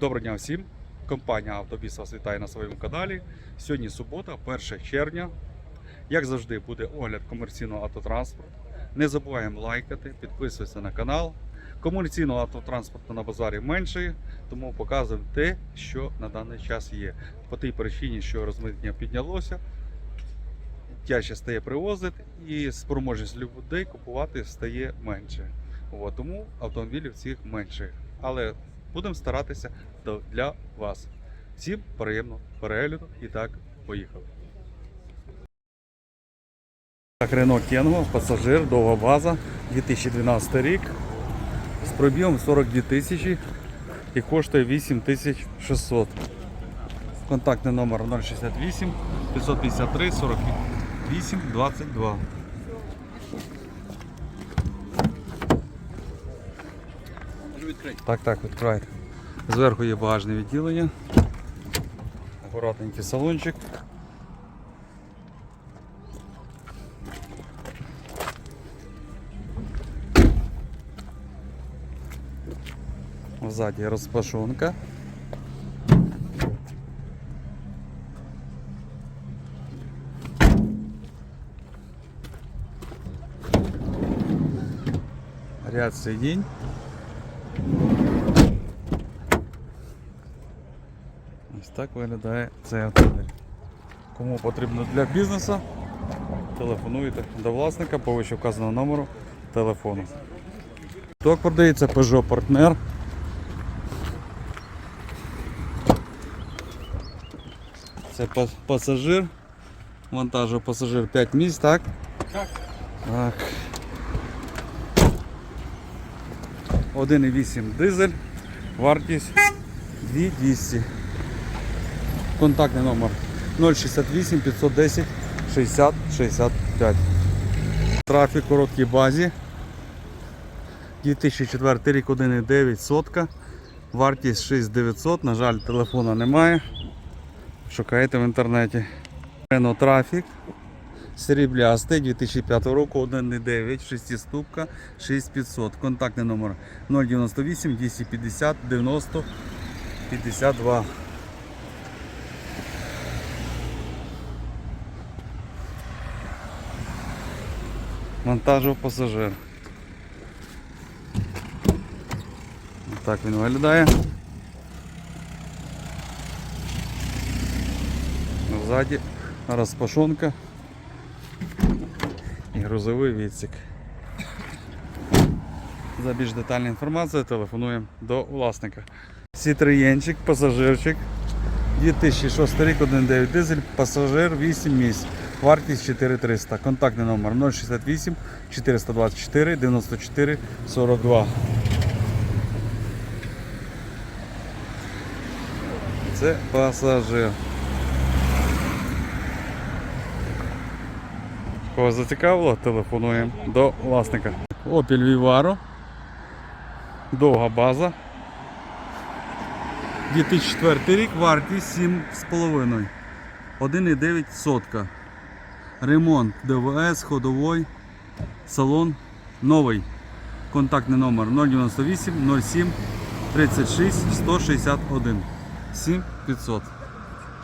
Доброго дня всім! Компанія Автобіс вас вітає на своєму каналі. Сьогодні субота, 1 червня. Як завжди, буде огляд комерційного автотранспорту. Не забуваємо лайкати, підписуватися на канал. Комерційного автотранспорту на базарі менше, тому показуємо те, що на даний час є. По тій причині, що розмитнення піднялося, тяжче стає привозити і спроможність людей купувати стає менше. От, тому автомобілів цих менше. Але будемо старатися для вас. Всім приємного перегляду і так, поїхали. Так, Renault Kengo, пасажир, довга база, 2012 рік. З пробігом 42 тисячі і коштує 8600. Контактний номер 068 553 48 22. Так, так, відкривайте. Зверху є багажне відділення. Акуратненький салончик. Ззаді розпашонка. Ряд сидінь. Так виглядає цей автомобіль. Кому потрібно для бізнесу, телефонуйте до власника по вище вказаного номеру телефону. Так продається Peugeot Partner. Це пасажир. Вантажу пасажир 5 місць, так? Так. Так. 1,8 дизель. Вартість 2200. Контактний номер 068 510 60 65. Трафік короткій базі. 2004 рік 1,9 сотка. Вартість 6900. На жаль, телефона немає. Шукаєте в інтернеті. Renault Traffic. Сріблястий 2005 року 1,9 шестиступка 6500. Контактний номер 098 250 90 52. Монтажу пасажир. Так він виглядає. Ззаді розпашонка і грузовий відсік. За більш детальну інформацію телефонуємо до власника. Сітриєнчик, пасажирчик. 2006 рік 1.9 дизель, пасажир 8 місць. Вартість 4300. Контактний номер 068 424 94 42. Це пасажир. Кого зацікавило, телефонуємо до власника. Opel Vivaro. Довга база. 2004 рік, вартість 7,5. 1,9 сотка. Ремонт ДВС, ходовий, салон новий. Контактний номер 098 07 36 161 7500.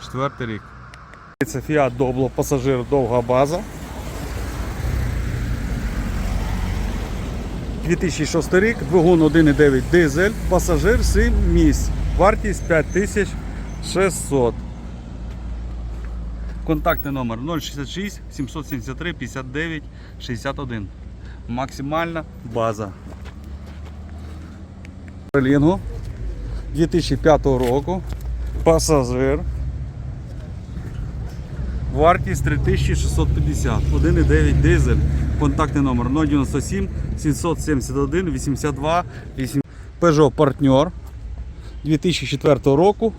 Четвертий рік. Це Fiat Doblo, пасажир, довга база. 2006 рік, двигун 1,9 дизель, пасажир 7 місць, вартість 5600. Контактний номер 066 773 59 61. Максимальна база. Лінго 2005 року. Пасажир. Вартість 3650. 1,9 дизель. Контактний номер 097 771 82 8. Peugeot Partner 2004 року.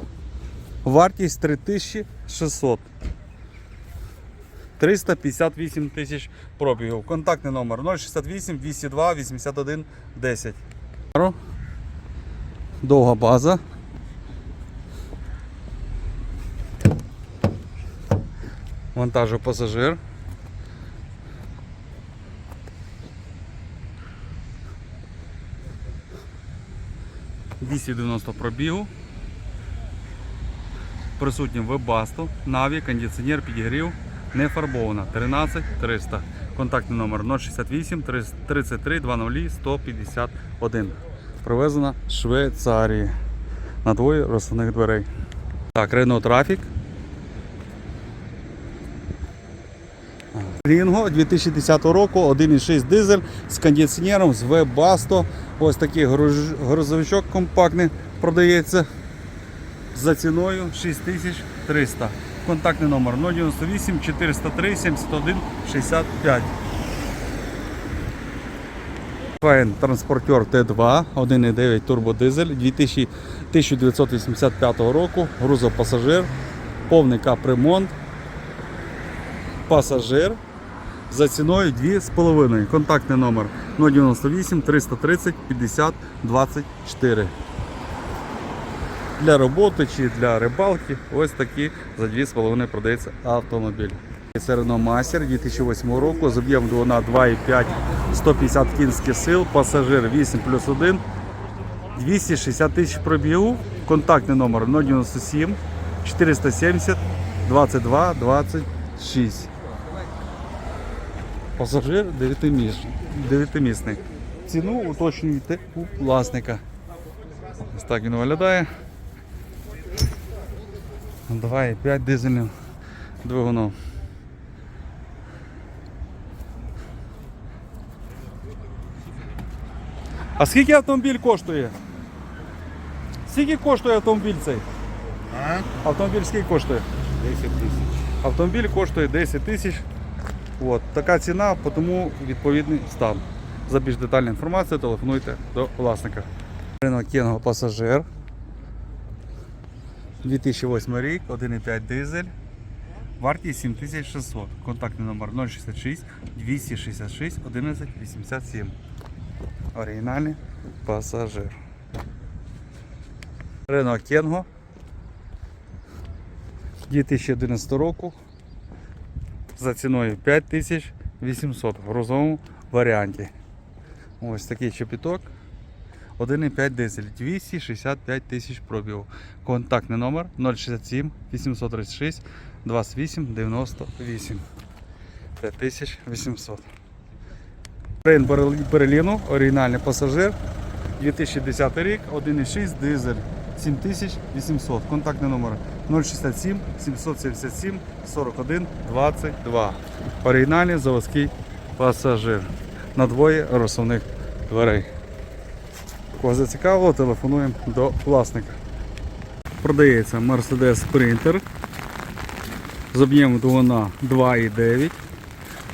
Вартість 3600. 358 тисяч пробігів. Контактний номер 068 202 81 10. Довга база. Вантажу пасажир. 290 пробігу. Присутні Webasto, Наві, кондиціонер, підігрів, не фарбована. 13 300. Контактний номер 068 33 00 151. Привезена з Швейцарії. На двоє розсувних дверей. Так, Renault Traffic. Рінго 2010 року, 1,6 дизель з кондиціонером, з Webasto. Ось такий грузовичок компактний продається за ціною 6300. Контактний номер 098 403 71 65. Файн транспортер Т2, 1,9 турбодизель 2000 1985 року, грузопасажир, повний капремонт, пасажир за ціною 2,5. Контактний номер 098 330 50 24. Для роботи чи для рибалки ось такі за 2,5 продається автомобіль. Це Renault Master 2008 року з об'ємом двигуна 2,5 150 кінських сил, пасажир 8 плюс 1, 260 тисяч пробігу, контактний номер 097 470 22 26. Пасажир 9-місний. Ціну уточнюйте у власника. Ось так він виглядає. 2,5 дизельним двигуном. А скільки автомобіль коштує? Скільки коштує автомобіль цей? А? Автомобіль скільки коштує? 10 тисяч. Автомобіль коштує 10 тисяч. От, така ціна, тому відповідний стан. За більш детальну інформацію телефонуйте до власника. Renault Кенго пасажир. 2008 рік, 1,5 дизель. Вартість 7600. Контактний номер 066 266 11 87. Оригінальний пасажир. Renault Кенго 2011 року за ціною 5800 в грузовому варіанті. Ось такий чепіток. 1,5 дизель, 265 тисяч пробігу. Контактний номер 067 836 28 98 5800. Рейн Берліну, оригінальний пасажир. 2010 рік, 1,6 дизель, 7800. Контактний номер 067 777 41 22. Оригінальний заводський пасажир. На двоє розсувних дверей. Кого зацікавило, телефонуємо до власника. Продається Mercedes Sprinter з об'ємом двигуна 2,9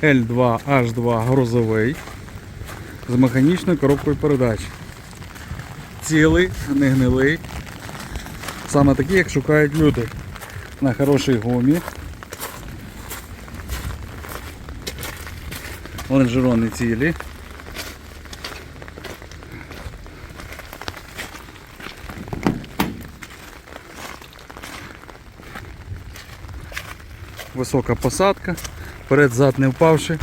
L2H2 грузовий з механічною коробкою передач. Цілий, не гнилий. Саме такі, як шукають люди. На хорошій гумі. Лонжерони цілі. Висока посадка, перед зад не впавши.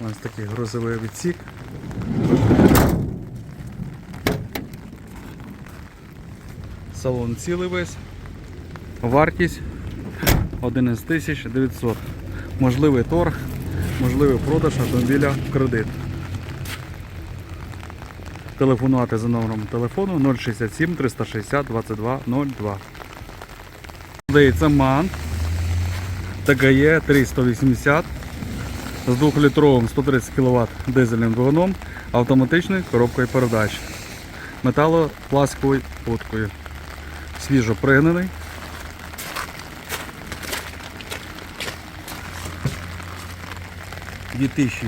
Ось такий грузовий відсік. Салон цілий весь. Вартість 11 900. Можливий торг, можливий продаж автомобіля в кредит. Телефонувати за номером телефону 067 360 22 02. Продається МАН ТГЕ 380 з 2-літровим 130 кВт дизельним двигуном, автоматичною коробкою передач, металопластиковою будкою. Свіжо пригнаний. Дві тисячі,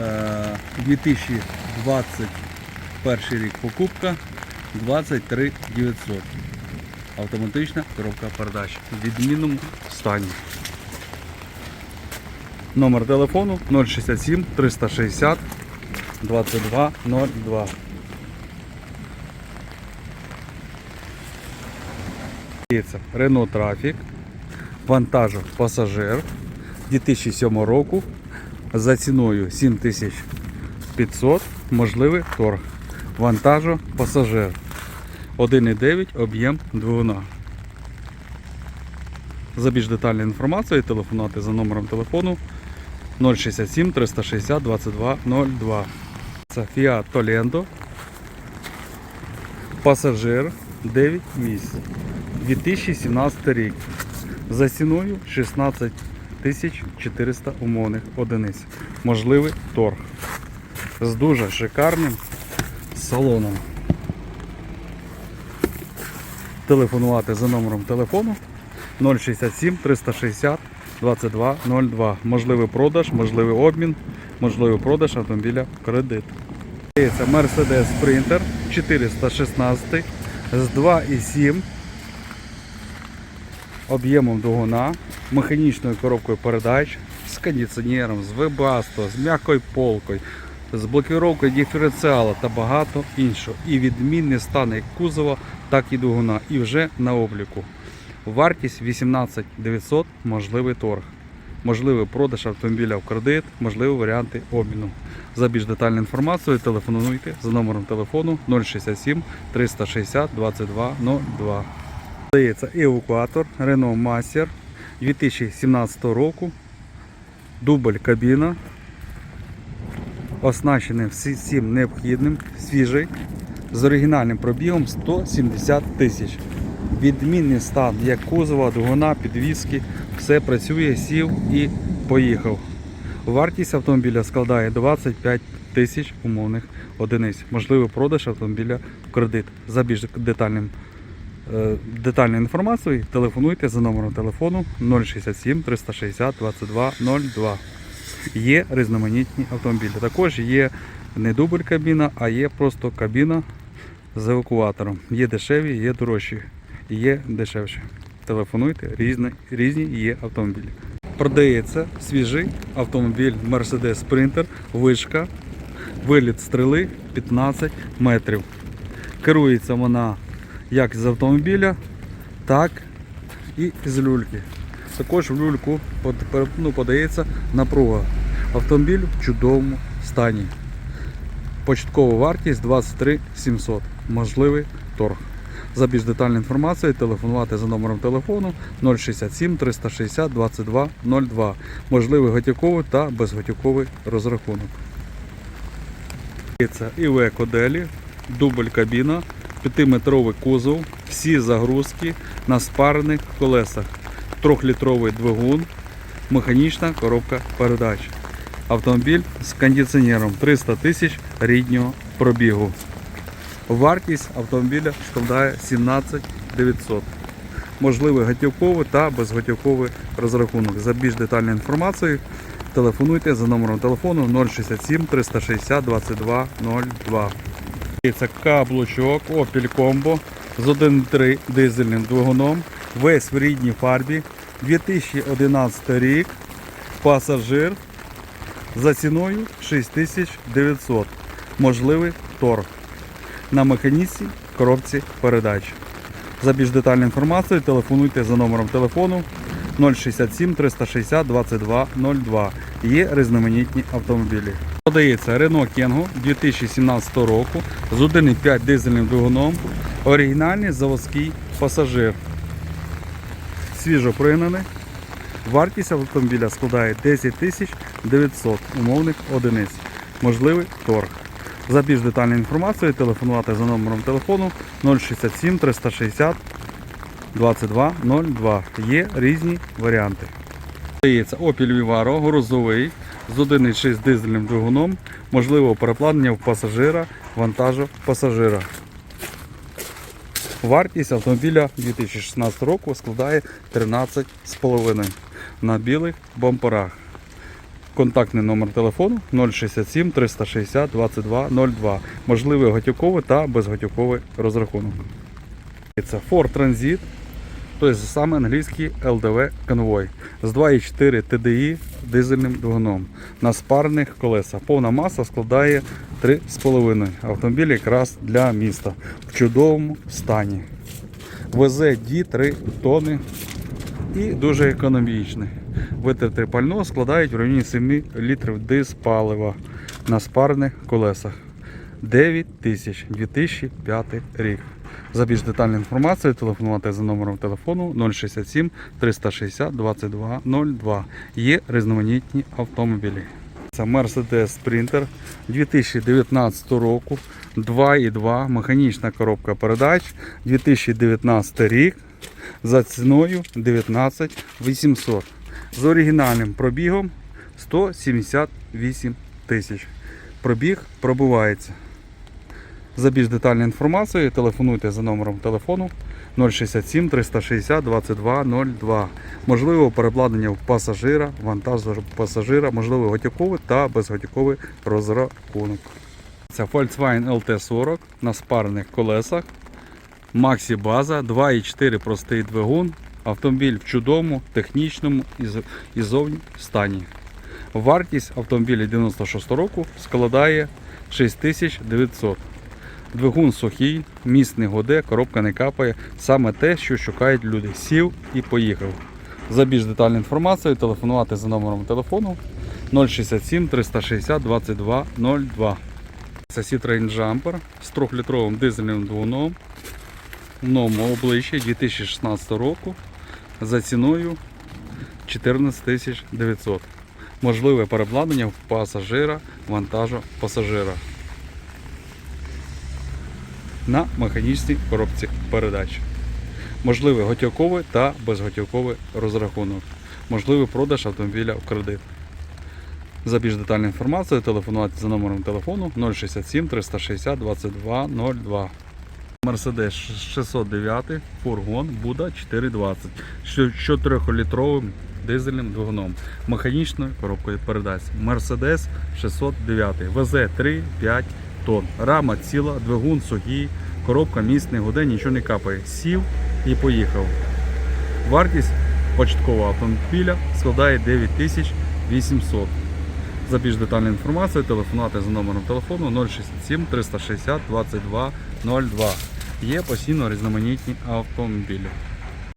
е, 2021 рік покупка 23 900. Автоматична коробка передач в відмінному стані. Номер телефону 067 360 22 02. Дивіться, Renault Traffic, вантажок пасажир 2007 року за ціною 7500, можливий торг. Вантажу пасажир. 1,9 об'єм двигуна. За більш детальною інформацією телефонувати за номером телефону 067 360 22 02. Це Fiat Toledo. Пасажир 9 місць. 2017 рік. За ціною 16 400 умовних одиниць. Можливий торг. З дуже шикарним салоном. Телефонувати за номером телефону 067 360 22 02. Можливий продаж, можливий обмін, можливий продаж автомобіля в кредит. Це Mercedes Sprinter 416 з 2,7 об'ємом двигуна, механічною коробкою передач, з кондиціонером, з вебасто, з м'якою полкою, з блокировкою диференціалу та багато іншого. І відмінний стан як кузова, так і двигуна. І вже на обліку. Вартість 18 900, можливий торг. Можливий продаж автомобіля в кредит, можливі варіанти обміну. За більш детальну інформацію телефонуйте за номером телефону 067 360 22 02. Здається, евакуатор Renault Master 2017 року. Дубль кабіна. Оснащений всім необхідним, свіжий, з оригінальним пробігом 170 тисяч. Відмінний стан як кузова, двигуна, підвіски, все працює, сів і поїхав. Вартість автомобіля складає 25 тисяч умовних одиниць. Можливий продаж автомобіля в кредит. За більш детальним е, детальною інформацією телефонуйте за номером телефону 067 360 22 02. Є різноманітні автомобілі. Також є не дубль кабіна, а є просто кабіна з евакуатором. Є дешеві, є дорожчі, є дешевші. Телефонуйте, різні, різні є автомобілі. Продається свіжий автомобіль Mercedes Sprinter, вишка, виліт стріли 15 метрів. Керується вона як з автомобіля, так і з люльки. Також в люльку ну, подається напруга. Автомобіль в чудовому стані. Початкова вартість 23 700. Можливий торг. За більш детальну інформацію телефонувати за номером телефону 067 360 22 02. Можливий готівковий та безготівковий розрахунок. Це Iveco Deli, дубль кабіна, 5-метровий кузов, всі загрузки на спарених колесах, 3-літровий двигун, механічна коробка передач. Автомобіль з кондиціонером 300 тисяч ріднього пробігу. Вартість автомобіля складає 17 900. Можливий готівковий та безготівковий розрахунок. За більш детальною інформацією телефонуйте за номером телефону 067 360 22 02. Це каблучок Opel Combo з 1.3 дизельним двигуном. Весь в рідній фарбі. 2011 рік. Пасажир за ціною 6900. Можливий торг. На механіці коробці передач. За більш детальну інформацію телефонуйте за номером телефону 067 360 22 02. Є різноманітні автомобілі. Подається Renault Kangoo 2017 року з 1,5 дизельним двигуном. Оригінальний заводський пасажир. Свіжо пригнаний. Вартість автомобіля складає 10 тисяч 900 умовних одиниць. Можливий торг. За більш детальною інформацією телефонувати за номером телефону 067 360 22 02. Є різні варіанти. Здається, Opel Vivaro грузовий з 1,6 дизельним двигуном, можливо переплавлення в пасажира, вантажу пасажира. Вартість автомобіля 2016 року складає 13,5 на білих бамперах. Контактний номер телефону 067 360 22 02. Можливий готівковий та безготівковий розрахунок. Це Ford Transit, тобто саме англійський LDV конвой з 2,4 TDI дизельним двигуном на спарних колесах. Повна маса складає 3,5. Автомобіль якраз для міста в чудовому стані. Везе ді 3 тони і дуже економічний. Витрати пального складають в районі 7 літрів диспалива на спарних колесах. 9 тисяч 2005 рік. За більш детальною інформацією телефонувати за номером телефону 067 360 22 02. Є різноманітні автомобілі. Це Mercedes Sprinter 2019 року, 2,2 механічна коробка передач, 2019 рік за ціною 19 800. З оригінальним пробігом 178 тисяч. Пробіг пробувається. За більш детальною інформацією телефонуйте за номером телефону 067 360 22 02. Можливо, перекладення в пасажира, вантаж пасажира, можливо, готівковий та безготівковий розрахунок. Це Volkswagen LT40 на спарених колесах. Максі база, 2,4 простий двигун. Автомобіль в чудовому, технічному і зовні стані. Вартість автомобіля 96 року складає 6900. Двигун сухий, міст не годе, коробка не капає. Саме те, що шукають люди. Сів і поїхав. За більш детальною інформацією телефонувати за номером телефону 067 360 22 02. Це Citroen Jumper з 3-літровим дизельним двигуном в новому обличчі 2016 року за ціною 14 900. Можливе переобладнання в пасажира, вантажу пасажира на механічній коробці передач. Можливий готівковий та безготівковий розрахунок. Можливий продаж автомобіля в кредит. За більш детальною інформацією телефонувати за номером телефону 067 360 22 02. Mercedes 609 фургон Буда 420 з 4-літровим дизельним двигуном, механічною коробкою передач. Mercedes 609 везе 3-5 тонн. Рама ціла, двигун сухий, коробка не гуде, нічого не капає. Сів і поїхав. Вартість початкового автомобіля складає 9800. За більш детальною інформацією телефонувати за номером телефону 067 360 22 02. Є постійно різноманітні автомобілі.